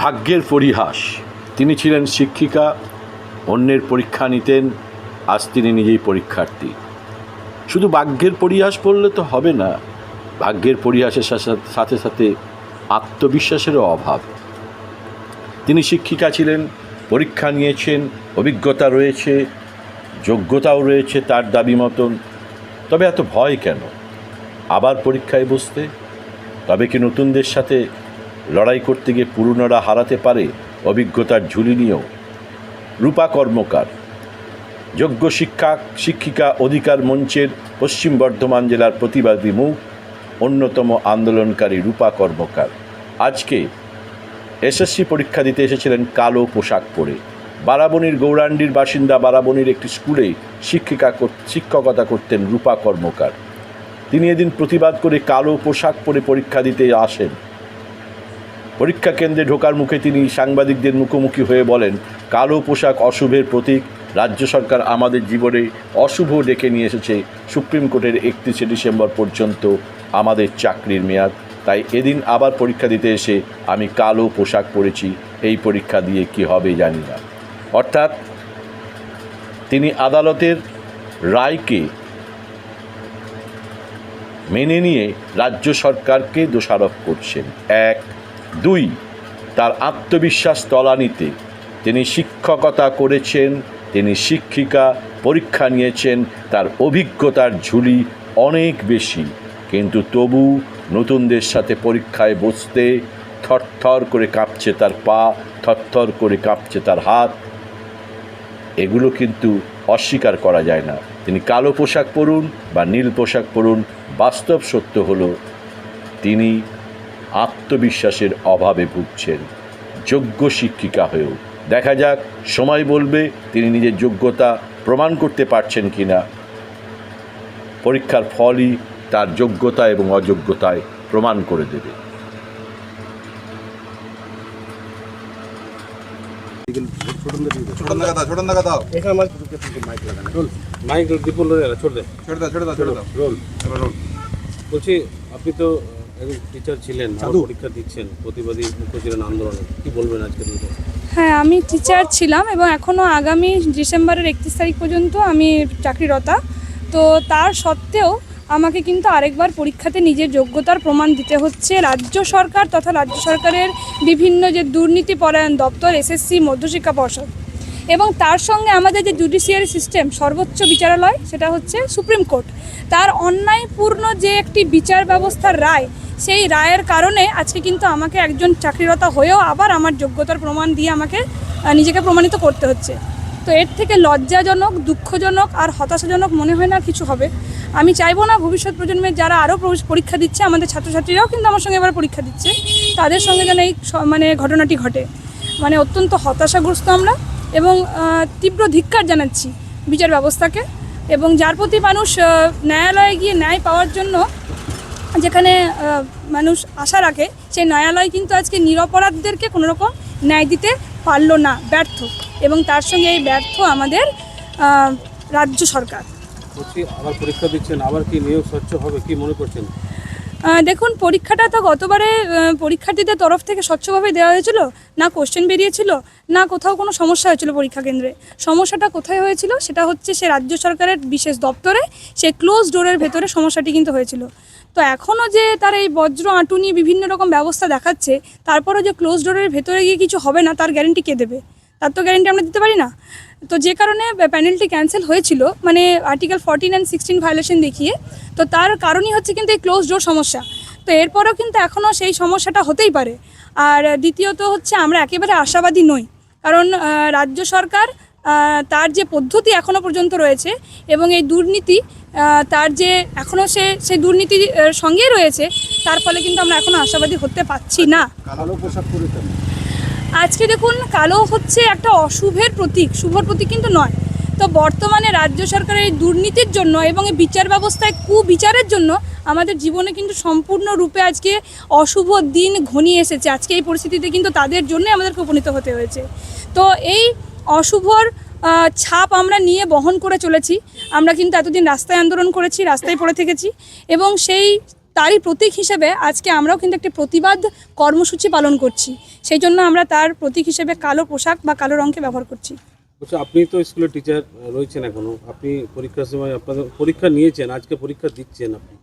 ভাগ্যের পরিহাস। তিনি ছিলেন শিক্ষিকা, অন্যের পরীক্ষা নিতেন, আজ তিনি নিজেই পরীক্ষার্থী। শুধু ভাগ্যের পরিহাস পড়লে তো হবে না, ভাগ্যের পরিহাসের সাথে সাথে আত্মবিশ্বাসেরও অভাব। তিনি শিক্ষিকা ছিলেন, পরীক্ষা নিয়েছেন, অভিজ্ঞতা রয়েছে, যোগ্যতাও রয়েছে তার দাবি মতন। তবে এত ভয় কেন? আবার পরীক্ষায় বসতে? তবে কি নতুনদের সাথে লড়াই করতে গিয়ে পুরনোরা হারাতে পারে অভিজ্ঞতার ঝুলি নিয়েও। রূপা কর্মকার। যোগ্য শিক্ষা, শিক্ষিকা অধিকার মঞ্চের পশ্চিম বর্ধমান জেলার প্রতিবাদী মুখ, অন্যতম আন্দোলনকারী রূপা কর্মকার। আজকে এসএসসি পরীক্ষা দিতে এসেছিলেন কালো পোশাক পরে। বারাবণীর গৌরাণ্ডির বাসিন্দা বারাবণীর একটি স্কুলে শিক্ষিকা শিক্ষকতা করতেন রূপা কর্মকার। তিনি এদিন প্রতিবাদ করে কালো পোশাক পরে পরীক্ষা দিতে আসেন। পরীক্ষা কেন্দ্রে ঢোকার মুখে তিনি সাংবাদিকদের মুখোমুখি হয়ে বলেন, কালো পোশাক অশুভের প্রতীক। রাজ্য সরকার আমাদের জীবনে অশুভ ডেকে নিয়ে এসেছে। সুপ্রিম কোর্টের একত্রিশে ডিসেম্বর পর্যন্ত আমাদের চাকরির মেয়াদ। তাই এদিন আবার পরীক্ষা দিতে এসে আমি কালো পোশাক পরেছি। এই পরীক্ষা দিয়ে কি হবে জানি না। অর্থাৎ তিনি আদালতের রায়কে মেনে নিয়ে রাজ্য সরকারকে দোষারোপ করছেন। এক দুই, তার আত্মবিশ্বাস তলানিতে। তিনি শিক্ষকতা করেছেন, তিনি শিক্ষিকা, পরীক্ষা নিয়েছেন, তার অভিজ্ঞতার ঝুলি অনেক বেশি। কিন্তু তবু নতুনদের সাথে পরীক্ষায় বসতে থরথর করে কাঁপছে তার পা, থরথর করে কাঁপছে তার হাত। এগুলো কিন্তু অস্বীকার করা যায় না। তিনি কালো পোশাক পরুন বা নীল পোশাক পরুন, বাস্তব সত্য হলো তিনি আত্মবিশ্বাসের অভাবে ভুগছেন। যোগ্য শিক্ষিকা হয়েও। দেখা যাক সময় বলবে তিনি নিজের যোগ্যতা প্রমাণ করতে পারছেন কি না পরীক্ষার ফলই তার যোগ্যতা এবং অযোগ্যতায় প্রমাণ করে দেবে। বলছি আপনি তো একজন টিচার ছিলেন আবার পরীক্ষা দিচ্ছেন প্রতিবাদী মুখ্য ছিলেন আন্দোলনে। কি বলবেন আজকে হ্যাঁ আমি টিচার ছিলাম এবং এখনও আগামী ডিসেম্বরের একত্রিশ তারিখ পর্যন্ত আমি চাকরিরতা। তো তার সত্ত্বেও আমাকে কিন্তু আরেকবার পরীক্ষাতে নিজের যোগ্যতার প্রমাণ দিতে হচ্ছে। রাজ্য সরকার তথা রাজ্য সরকারের বিভিন্ন যে দুর্নীতি পরায়ণ দপ্তর এসএসসি মধ্যশিক্ষা পর্ষদ এবং তার সঙ্গে আমাদের যে জুডিশিয়ারি সিস্টেম সর্বোচ্চ বিচারালয়, সেটা হচ্ছে সুপ্রিম কোর্ট। তার অন্যায়পূর্ণ যে একটি বিচার ব্যবস্থার রায়, সেই রায়ের কারণে আজকে কিন্তু আমাকে একজন চাকরিরতা হয়েও আবার আমার যোগ্যতার প্রমাণ দিয়ে আমাকে নিজেকে প্রমাণিত করতে হচ্ছে। তো এর থেকে লজ্জাজনক, দুঃখজনক আর হতাশাজনক মনে হয় না কিছু হবে। আমি চাইব না ভবিষ্যৎ প্রজন্মের যারা আরও পরীক্ষা দিচ্ছে, আমাদের ছাত্রছাত্রীরাও কিন্তু আমার সঙ্গে এবার পরীক্ষা দিচ্ছে। তাদের সঙ্গে যেন এই মানে ঘটনাটি ঘটে। মানে অত্যন্ত হতাশাগ্রস্ত আমরা। এবং তীব্র ধিক্কার জানাচ্ছি বিচার ব্যবস্থাকে এবং যার প্রতি মানুষ ন্যায়ালয়ে গিয়ে ন্যায় পাওয়ার জন্য যেখানে মানুষ আশা রাখে, সেই ন্যায়ালয় কিন্তু আজকে নিরপরাধদেরকে কোনো রকম ন্যায় দিতে পারল না, ব্যর্থ। এবং তার সঙ্গে এই ব্যর্থ আমাদের রাজ্য সরকার। আবার পরীক্ষা দিচ্ছেন, আবার কি নিয়োগ স্বচ্ছ হবে, কি মনে করছেন? দেখুন, পরীক্ষাটা তো গতবারে পরীক্ষার্থীদের তরফ থেকে স্বচ্ছভাবে দেওয়া হয়েছিল। না কোশ্চেন বেরিয়েছিল, না কোথাও কোনো সমস্যা হয়েছিল পরীক্ষা কেন্দ্রে। সমস্যাটা কোথায় হয়েছিল, সেটা হচ্ছে সে রাজ্য সরকারের বিশেষ দপ্তরে, সে ক্লোজ ডোরের ভেতরে সমস্যাটি কিন্তু হয়েছিল। তো এখনও যে তার এই বজ্র আঁটুনি বিভিন্ন রকম ব্যবস্থা দেখাচ্ছে, তারপরও যে ক্লোজ ডোরের ভেতরে গিয়ে কিছু হবে না, তার গ্যারেন্টি কে দেবে? তার তো গ্যারেন্টি আমরা দিতে পারি না। তো যে কারণে প্যানেলটি ক্যান্সেল হয়েছিল মানে article fourteen and sixteen violation দেখিয়ে তো তার কারণই হচ্ছে কিন্তু এই ক্লোজ ডোর সমস্যা। তো এরপরেও কিন্তু এখনও সেই সমস্যাটা হতেই পারে। আর দ্বিতীয়ত হচ্ছে আমরা একেবারে আশাবাদী নই। কারণ রাজ্য সরকার তার যে পদ্ধতি এখনও পর্যন্ত রয়েছে এবং এই দুর্নীতি তার যে এখনও সে সেই দুর্নীতির আহ, সঙ্গেই রয়েছে তার ফলে কিন্তু আমরা এখনও আশাবাদী হতে পারছি না। কালো পোশাক আজকে দেখুন কালো হচ্ছে একটা অশুভের প্রতীক। শুভর প্রতীক কিন্তু নয়। তো বর্তমানে রাজ্য সরকারের এই দুর্নীতির জন্য এবং এই বিচার ব্যবস্থায় কুবিচারের জন্য আমাদের জীবনে কিন্তু সম্পূর্ণরূপে আজকে অশুভ দিন ঘনিয়ে এসেছে। আজকে এই পরিস্থিতিতে কিন্তু তাদের জন্যই আমাদেরকে উপনীত হতে হয়েছে। তো এই অশুভর ছাপ আমরা নিয়ে বহন করে চলেছি। আমরা কিন্তু এতদিন রাস্তায় আন্দোলন করেছি, রাস্তায় পড়ে থেকেছি এবং সেই তারই প্রতীক হিসেবে আজকে আমরাও কিন্তু একটি প্রতিবাদ কর্মসূচি পালন করছি। সেই জন্য আমরা তার প্রতীক হিসেবে কালো পোশাক বা কালো রঙকে ব্যবহার করছি। বলছি আপনি তো স্কুলের টিচার রয়েছেন এখনও। আপনি পরীক্ষার সময় আপনাদের পরীক্ষা নিয়েছেন, আজকে পরীক্ষা দিচ্ছেন আপনি।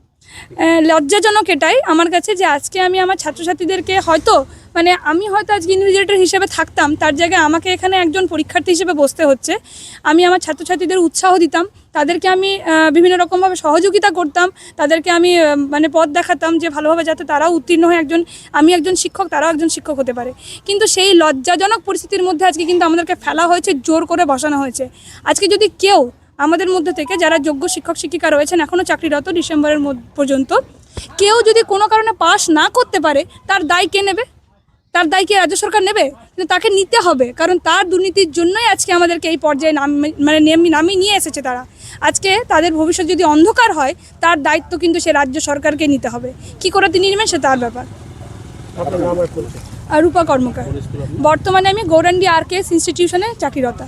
লজ্জাজনক এটাই আমার কাছে যে আজকে আমি আমার ছাত্রছাত্রীদেরকে হয়তো মানে আমি হয়তো আজকে ইনভিজিলেটর হিসেবে থাকতাম, তার জায়গায় আমাকে এখানে একজন পরীক্ষার্থী হিসেবে বসতে হচ্ছে। আমি আমার ছাত্রছাত্রীদের উৎসাহ দিতাম, তাদেরকে আমি বিভিন্ন রকমভাবে সহযোগিতা করতাম, তাদেরকে আমি মানে পথ দেখাতাম যে ভালোভাবে যাতে তারাও উত্তীর্ণ হয়ে একজন, আমি একজন শিক্ষক, তারাও একজন শিক্ষক হতে পারে। কিন্তু সেই লজ্জাজনক পরিস্থিতির মধ্যে আজকে কিন্তু আমাদেরকে ফেলা হয়েছে, জোর করে বসানো হয়েছে। আজকে যদি কেউ আমাদের মধ্যে থেকে যারা যোগ্য শিক্ষক শিক্ষিকা রয়েছেন এখনও চাকরিরত ডিসেম্বরের পর্যন্ত কেউ যদি কোনো কারণে পাস না করতে পারে তার দায় কে নেবে? তার দায় কি রাজ্য সরকার নেবে? কিন্তু তাকে নিতে হবে কারণ তার দুর্নীতির জন্যই আজকে আমাদেরকে এই পর্যায়ে নাম মানে নেম- নামিয়ে নিয়ে এসেছে তারা। আজকে তাদের ভবিষ্যৎ যদি অন্ধকার হয় তার দায়িত্ব কিন্তু সে রাজ্য সরকারকে নিতে হবে। কি করে তিনি নেবেন সে তার ব্যাপার। আর রূপা কর্মকার। বর্তমানে আমি গৌরান্ডি আর কে ইনস্টিটিউশনে চাকরিরতা।